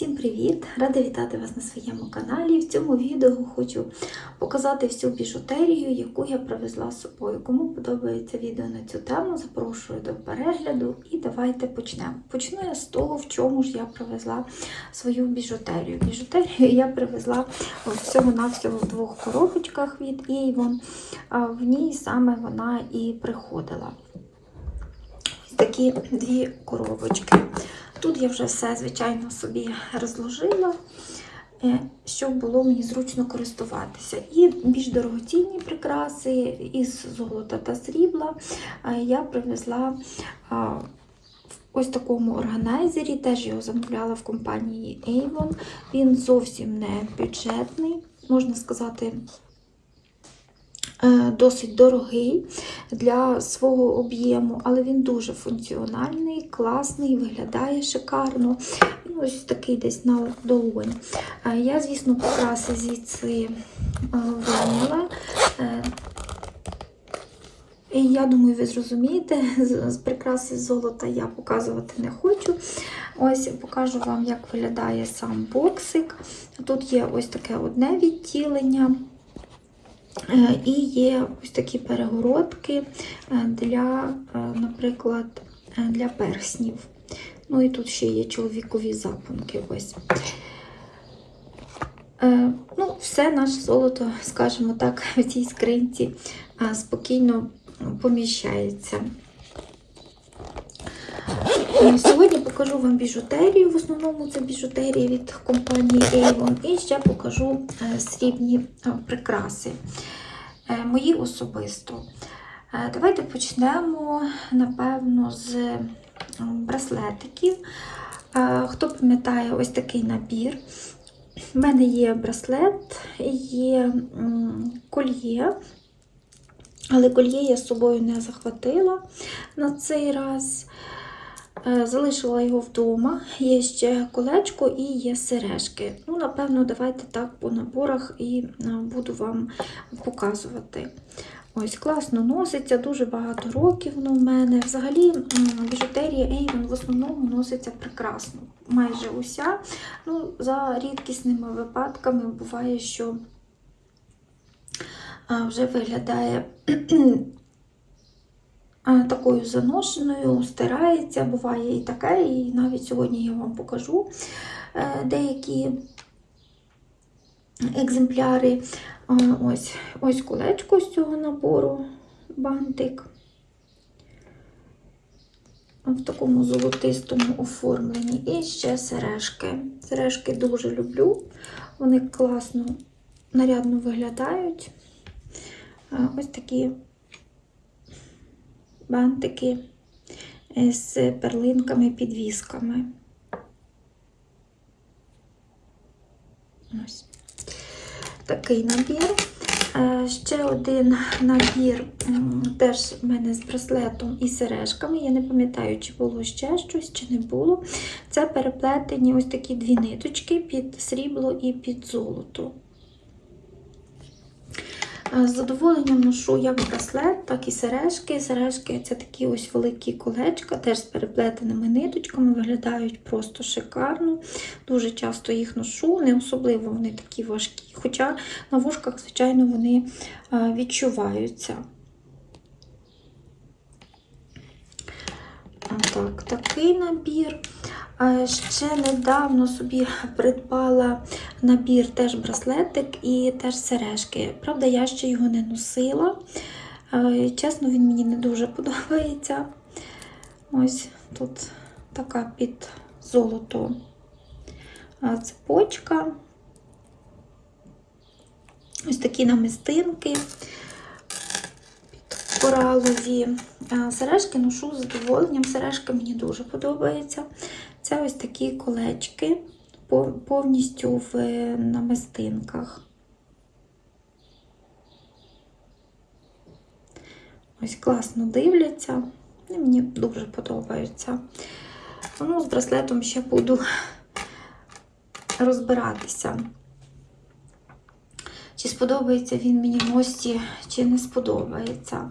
Всім привіт! Рада вітати вас на своєму каналі. В цьому відео хочу показати всю біжутерію, яку я привезла з собою. Кому подобається відео на цю тему, запрошую до перегляду і давайте почнемо. Почну я з того, в чому ж я привезла свою біжутерію. Біжутерію я привезла всього-навсього в двох коробочках від Avon, а в ній саме вона і приходила. Такі дві коробочки. Тут я вже все, звичайно, собі розложила, е, щоб було мені зручно користуватися. І більш дорогоцінні прикраси із золота та срібла е, я привезла в ось такому органайзері, теж його замовляла в компанії Avon. Він зовсім не бюджетний, можна сказати. Е, Досить дорогий для свого об'єму, але він дуже функціональний, класний, виглядає шикарно. Ось такий десь на долонь. Е, Я, звісно, прикраси звідси е, вийняла. Е, І я думаю, ви зрозумієте, з прикраси золота я показувати не хочу. Ось покажу вам, як виглядає сам боксик. Тут є ось таке одне відділення. Е, І є ось такі перегородки е, для, е, наприклад, для перснів. Ну і тут ще є чоловікові запонки. Ось. Ну, все наше золото, скажімо так, в цій скринці спокійно поміщається. Сьогодні покажу вам біжутерію. В основному це біжутерія від компанії Avon. І ще покажу е, срібні е, прикраси. Е, Мої особисто. Давайте почнемо, напевно, з браслетиків. Хто пам'ятає ось такий набір? У мене є браслет, є кольє, але кольє я з собою не захватила на цей раз. Е, Залишила його вдома. Є ще колечко і є сережки. Ну, напевно, давайте так по наборах і е, буду вам показувати. Ось, класно носиться, дуже багато років воно в мене. Взагалі, біжутерія Avon в основному носиться прекрасно. Майже уся. Ну, За рідкісними випадками буває, що вже виглядає такою заношеною, стирається, буває і таке, і навіть сьогодні я вам покажу е, деякі екземпляри. Ось, ось кулечко з цього набору, бантик. В такому золотистому оформленні. І ще сережки. Сережки дуже люблю. Вони класно, нарядно виглядають. Ось такі бантики з перлинками-підвісками. Ось такий набір. Е, Ще один набір теж в мене з браслетом і сережками. Я не пам'ятаю, чи було ще щось, чи не було. Це переплетені ось такі дві ниточки під срібло і під золото. Е, З задоволенням ношу як браслет, так і сережки. Сережки це такі ось великі колечка, теж з переплетеними ниточками, виглядають просто шикарно. Дуже часто їх ношу, не особливо вони такі важкі. Хоча на вушках, звичайно, вони е, відчуваються. Так, такий набір. Ще недавно собі придбала набір теж браслетик і теж сережки. Правда, я ще його не носила. Е, Чесно, він мені не дуже подобається. Ось тут така під золото цепочка. Ось такі намистинки під коралові. Сережки ношу з задоволенням. Сережка мені дуже подобається. Це ось такі колечки, повністю в е, намистинках. Ось класно дивляться. і Мені дуже подобаються. Ну, з браслетом ще буду розбиратися. Чи сподобається він мені в носі, чи не сподобається.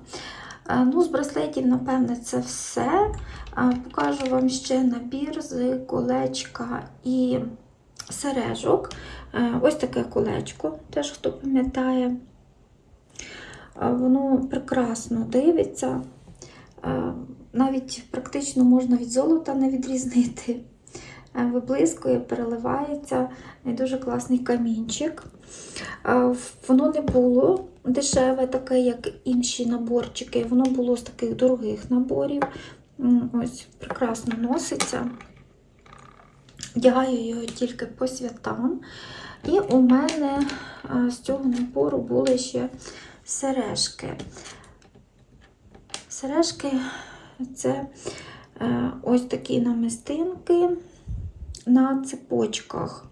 Е, Ну, з браслетів, напевне, це все. Покажу вам ще набір з колечка і сережок. Е, Ось таке колечко, теж хто пам'ятає. Е, Воно прекрасно дивиться. Е, Навіть практично можна від золота не відрізнити. Виблискує, переливається. Дуже класний камінчик. Воно не було дешеве, таке, як інші наборчики. Воно було з таких дорогих наборів. Ось, прекрасно носиться. Вдягаю його тільки по святам. І у мене е, з цього набору були ще сережки. Сережки це е, ось такі намистинки на цепочках.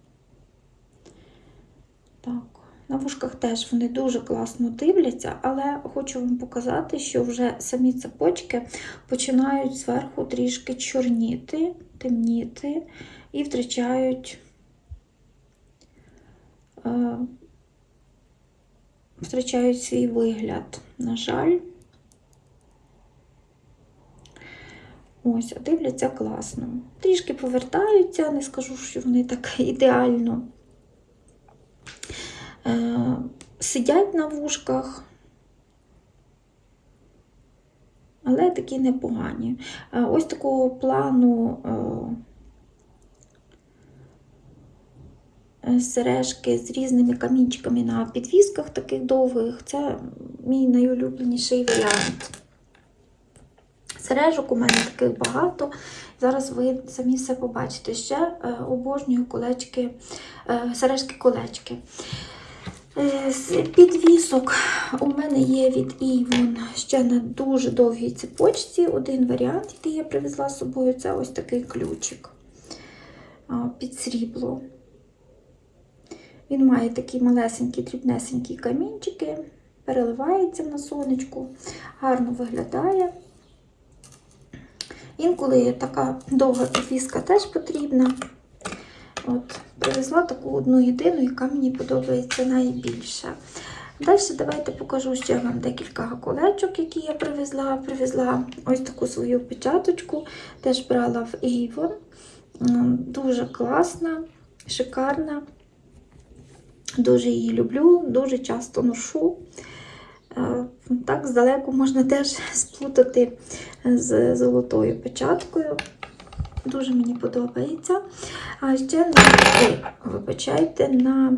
Так, на вушках теж вони дуже класно дивляться, але хочу вам показати, що вже самі цепочки починають зверху трішки чорніти, темніти і втрачають, е, втрачають свій вигляд. На жаль. Ось, дивляться класно. Трішки повертаються, не скажу, що вони так ідеально сидять на вушках, але такі непогані. Е, ось такого плану е, сережки з різними камінчиками на підвісках таких довгих. Це мій найулюбленіший варіант. Сережок у мене таких багато. Зараз ви самі все побачите. Ще е, обожнюю колечки, е, сережки-колечки. Е, з підвісок у мене є від Avon ще на дуже довгій цепочці. Один варіант, який я привезла з собою, це ось такий ключик під срібло. Він має такі малесенькі, дрібнесенькі камінчики, переливається на сонечку, гарно виглядає. Інколи така довга підвіска теж потрібна. От, Привезла таку одну єдину, яка мені подобається найбільше. Далі давайте покажу ще вам декілька колечок, які я привезла. Привезла ось таку свою печаточку, теж брала в Avon. Дуже класна, шикарна. Дуже її люблю, дуже часто ношу. Е, Так, здалеку можна теж сплутати з золотою печаткою. Дуже мені подобається. А ще на, вибачайте, на,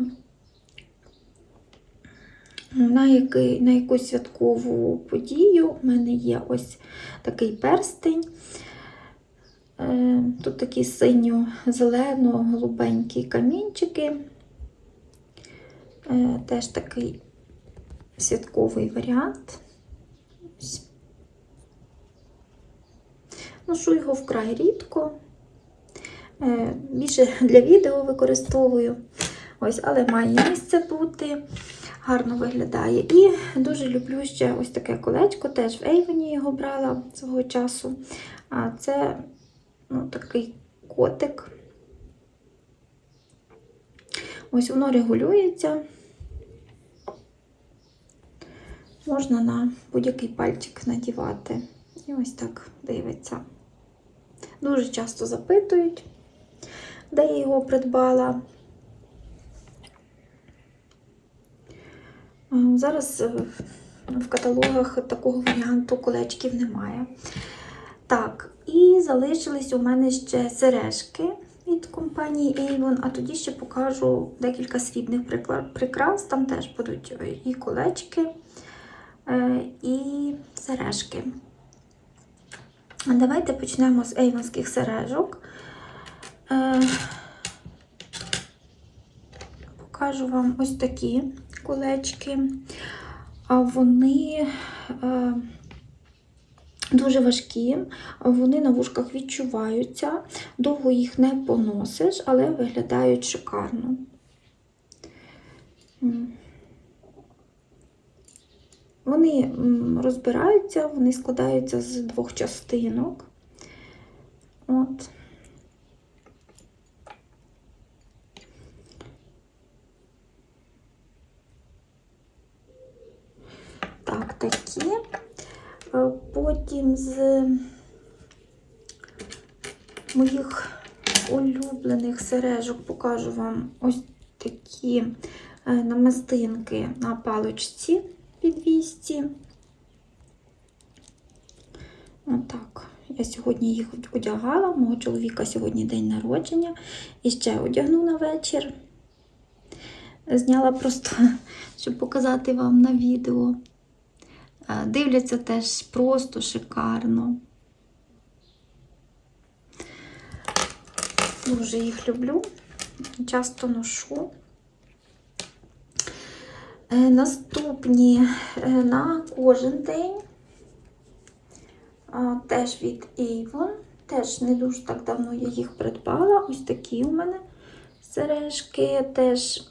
на, який, на якусь святкову подію у мене є ось такий перстень. Е, Тут такі синьо-зелено-голубенькі камінчики. Е, Теж такий святковий варіант. Ношу його вкрай рідко. Е, Більше для відео використовую. Ось, але має місце бути. Гарно виглядає. І дуже люблю ще ось таке колечко, теж в Ейвені його брала свого часу. А це ну, такий котик. Ось воно регулюється. Можна на будь-який пальчик надівати. І ось так дивиться. Дуже часто запитують, де я його придбала. Зараз е, в каталогах такого варіанту колечків немає. Так, і залишились у мене ще сережки від компанії Avon, а тоді ще покажу декілька срібних прикрас. Там теж будуть е, і колечки, е, і сережки. Давайте почнемо з ейвонських сережок. Е, Покажу вам ось такі колечки. А Вони е, дуже важкі, вони на вушках відчуваються, довго їх не поносиш, але виглядають шикарно. Вони розбираються, вони складаються з двох частинок. От. Так, такі. Е, Потім з моїх улюблених сережок покажу вам ось такі е, намистинки на паличці підвісті. Отак. Я сьогодні їх одягала. Мого чоловіка сьогодні день народження. І ще одягну на вечір. Зняла просто, щоб показати вам на відео. Е, Дивляться теж просто шикарно. Дуже їх люблю, часто ношу. Е, Наступні е, на кожен день. Теж від Avon. Теж не дуже так давно я їх придбала. Ось такі у мене сережки. Теж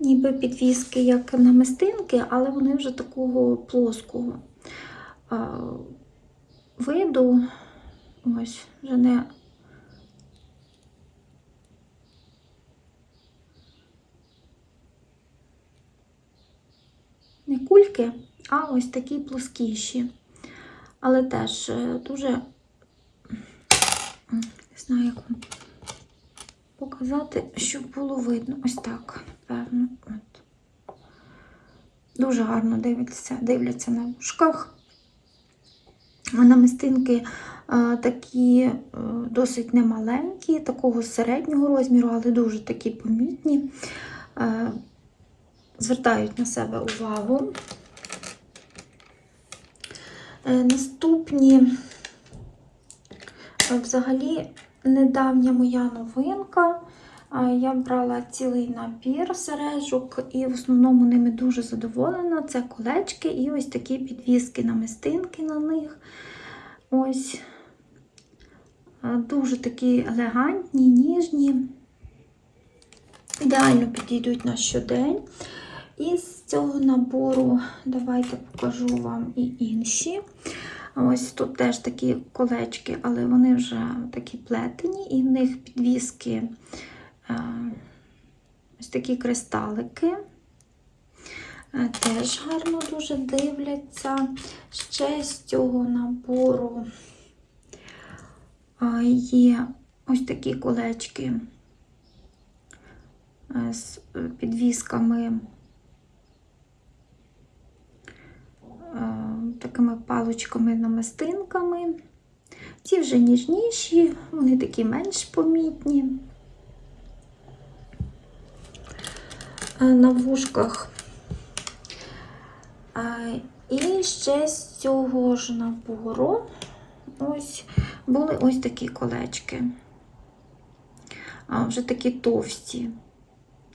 ніби підвіски, як намистинки, але вони вже такого плоского виду. Ось, вже не не кульки, а ось такі плоскіші. Але теж е, дуже, не знаю, як вам показати, щоб було видно. Ось так, напевно. От. Дуже гарно дивляться, дивляться на вушках. А Намистинки е, такі е, досить немаленькі, такого середнього розміру, але дуже такі помітні. Звертають на себе увагу. Е, Наступні, е, взагалі, недавня моя новинка. Е, Я брала цілий набір сережок і в основному ними дуже задоволена. Це колечки і ось такі підвіски намистинки на них. Ось дуже такі елегантні, ніжні. Ідеально підійдуть на щодень. І з цього набору давайте покажу вам і інші. Ось тут теж такі колечки, але вони вже такі плетені, і в них підвіски е, ось такі кристалики. Е, Теж гарно дуже дивляться. Ще з цього набору е, є ось такі колечки з підвісками. е, такими паличками-намистинками. Ці вже ніжніші, вони такі менш помітні. Е, На вушках. Е, І ще з цього ж набору ось були ось такі колечки. А вже такі товсті.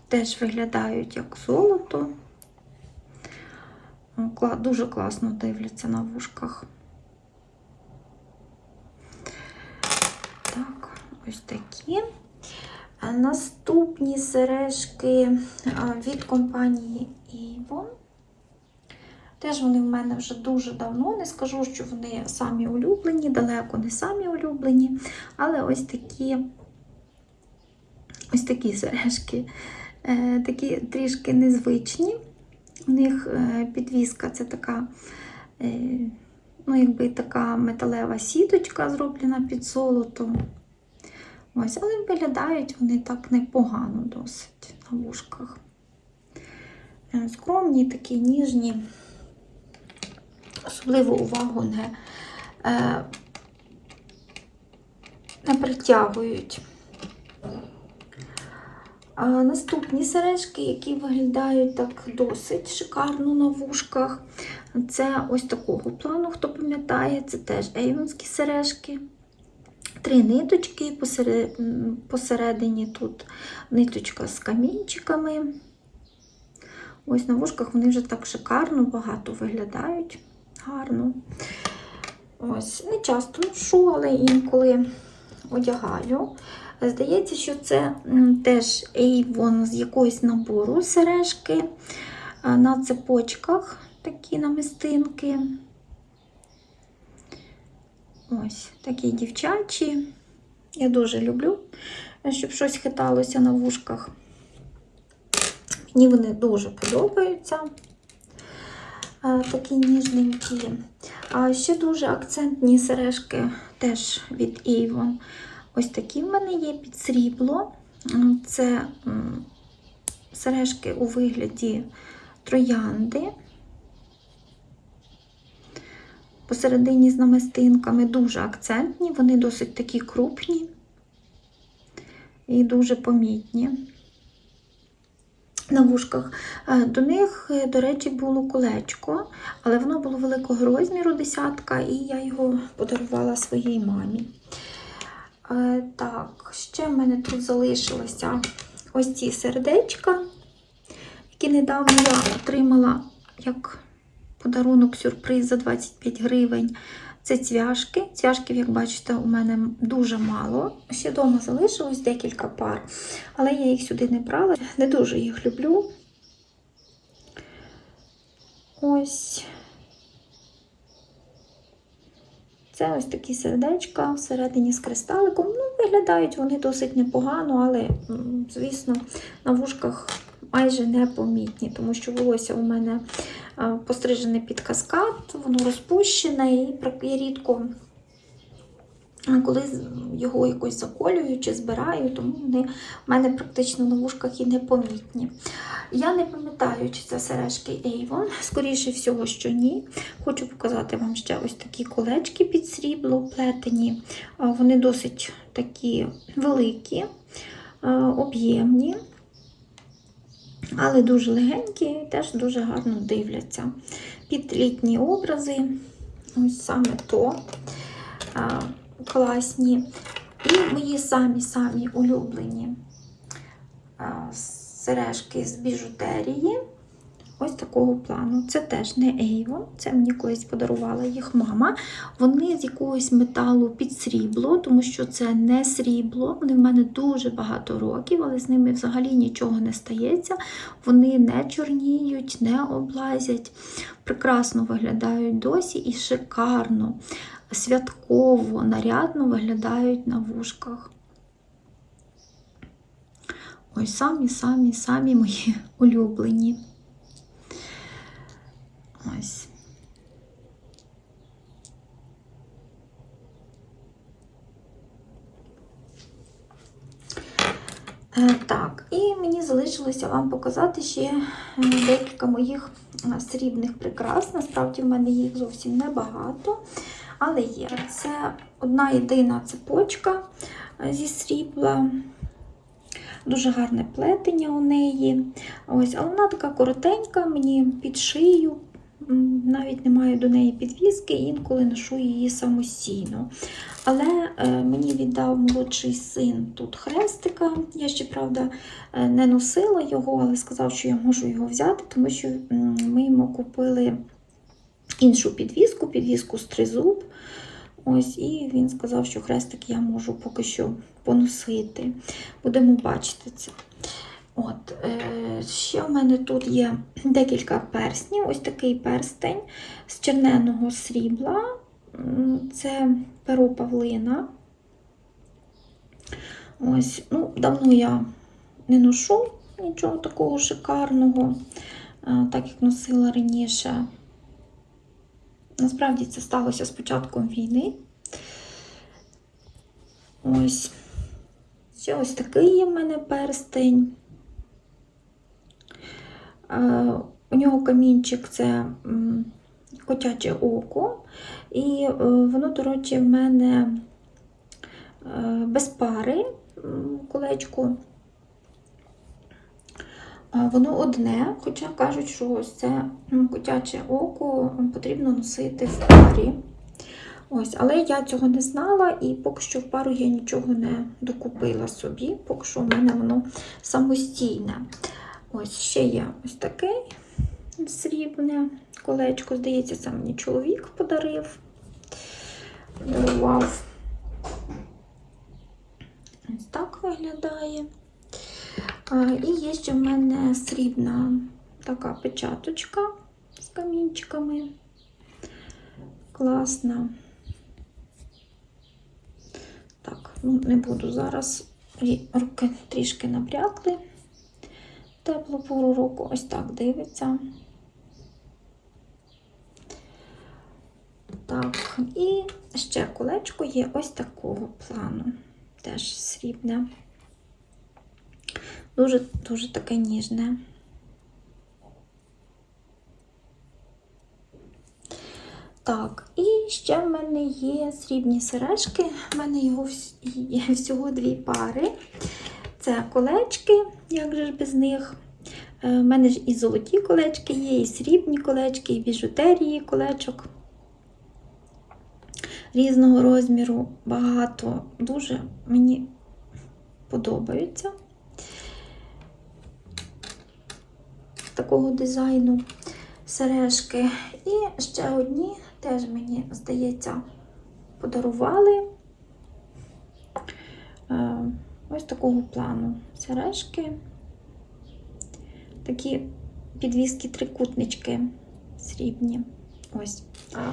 Теж виглядають як золото. Дуже класно дивляться на вушках. Так, ось такі. Наступні сережки від компанії Avon. Теж вони в мене вже дуже давно. Не скажу, що вони самі улюблені, далеко не самі улюблені, але ось такі ось такі сережки, е, такі трішки незвичні. У них е, підвіска це така, е, ну, якби така металева сіточка, зроблена під золотом. Ось, але виглядають вони так непогано досить на вушках. Е, Скромні, такі ніжні, особливу увагу не, не притягують. А наступні сережки, які виглядають так досить шикарно на вушках. Це ось такого плану, хто пам'ятає, це теж ейвонські сережки. Три ниточки, посеред- посередині тут ниточка з камінчиками. Ось на вушках вони вже так шикарно, багато виглядають гарно. Ось, не часто ношу, але інколи одягаю. Здається, що це теж Avon з якогось набору сережки на цепочках такі намистинки. Ось такі дівчачі. Я дуже люблю, щоб щось хиталося на вушках. Мені вони дуже подобаються. Такі ніжненькі. А ще дуже акцентні сережки теж від Avon. Ось такі в мене є під срібло. Це сережки у вигляді троянди. Посередині з намистинками дуже акцентні, вони досить такі крупні і дуже помітні на вушках. Е, До них, е, до речі, було колечко, але воно було великого розміру, десятка, і я його подарувала своїй мамі. Е, Так, ще в мене тут залишилося ось ці сердечка, які недавно я отримала як подарунок сюрприз за 25 гривень. Це цвяшки. Цвяшків, як бачите, у мене дуже мало. Ще вдома залишилось декілька пар, але я їх сюди не брала. Не дуже їх люблю. Ось. Це ось такі сердечка всередині з кристаликом. Ну, виглядають вони досить непогано, але, звісно, на вушках майже непомітні, тому що волосся у мене пострижене під каскад, воно розпущене і рідко. Коли його якось заколюю чи збираю, тому вони в мене практично на вушках і непомітні. Я не пам'ятаю, чи це сережки Avon, скоріше всього, що ні. Хочу показати вам ще ось такі колечки під срібло плетені. Вони досить такі великі, об'ємні, але дуже легенькі і теж дуже гарно дивляться. Під літні образи, ось саме то класні. І мої самі-самі улюблені сережки з біжутерії. Ось такого плану. Це теж не Avon, це мені колись подарувала їх мама. Вони з якогось металу під срібло, тому що це не срібло. Вони в мене дуже багато років, але з ними взагалі нічого не стається. Вони не чорніють, не облазять. Прекрасно виглядають досі і шикарно, святково, нарядно виглядають на вушках. Ось самі, самі, самі мої улюблені. Ось. Е, Так, і мені залишилося вам показати ще е, декілька моїх е, срібних прикрас. Насправді в мене їх зовсім небагато, але є. Це одна єдина цепочка е, зі срібла. Дуже гарне плетення у неї. Ось, але вона така коротенька, мені під шию. Навіть не маю до неї підвіски, інколи ношу її самостійно. Але е, мені віддав молодший син тут хрестика. Я ще, правда, е, не носила його, але сказав, що я можу його взяти, тому що ми йому купили іншу підвіску, підвіску з тризуб. Ось, і він сказав, що хрестик я можу поки що поносити. Будемо бачити це. От, е, ще в мене тут є декілька перснів. Ось такий перстень з черненого срібла. Це перо павлина. Ось, ну, давно я не ношу нічого такого шикарного, е, так як носила раніше. Насправді це сталося з початком війни. Ось. Ще ось такий є в мене перстень. Е, У нього камінчик це котяче око. І е, воно, до речі, в мене е, без пари колечко. Воно одне, хоча кажуть, що ось це котяче око потрібно носити в парі. Ось, але я цього не знала, і поки що в пару я нічого не докупила собі, поки що в мене воно самостійне. Ось ще є ось таке срібне колечко. Здається, це мені чоловік подарив. Ось так виглядає. І є ще в мене срібна така печаточка з камінчиками. Класна. Так, ну не буду зараз. Руки трішки набрякли. Теплу пору року ось так дивиться. Так, і ще колечко є ось такого плану. теж срібне. Дуже дуже таке ніжне. Так, і ще в мене є срібні сережки. В мене його всього дві пари. Це колечки, як же ж без них. Е, В мене ж і золоті колечки є, і срібні колечки, і біжутерії колечок різного розміру. Багато. Дуже мені подобаються. Такого дизайну сережки. І ще одні теж мені, здається, подарували. Е, Ось такого плану сережки. Такі підвіски трикутнички срібні. Ось.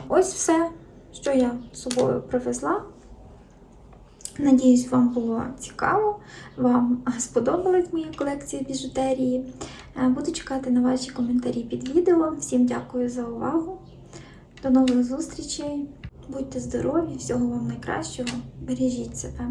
Ось все, що я з собою привезла. Надіюсь, вам було цікаво, вам сподобалась моя колекція біжутерії. Е, Буду чекати на ваші коментарі під відео. Всім дякую за увагу. До нових зустрічей. Будьте здорові, всього вам найкращого. Бережіть себе.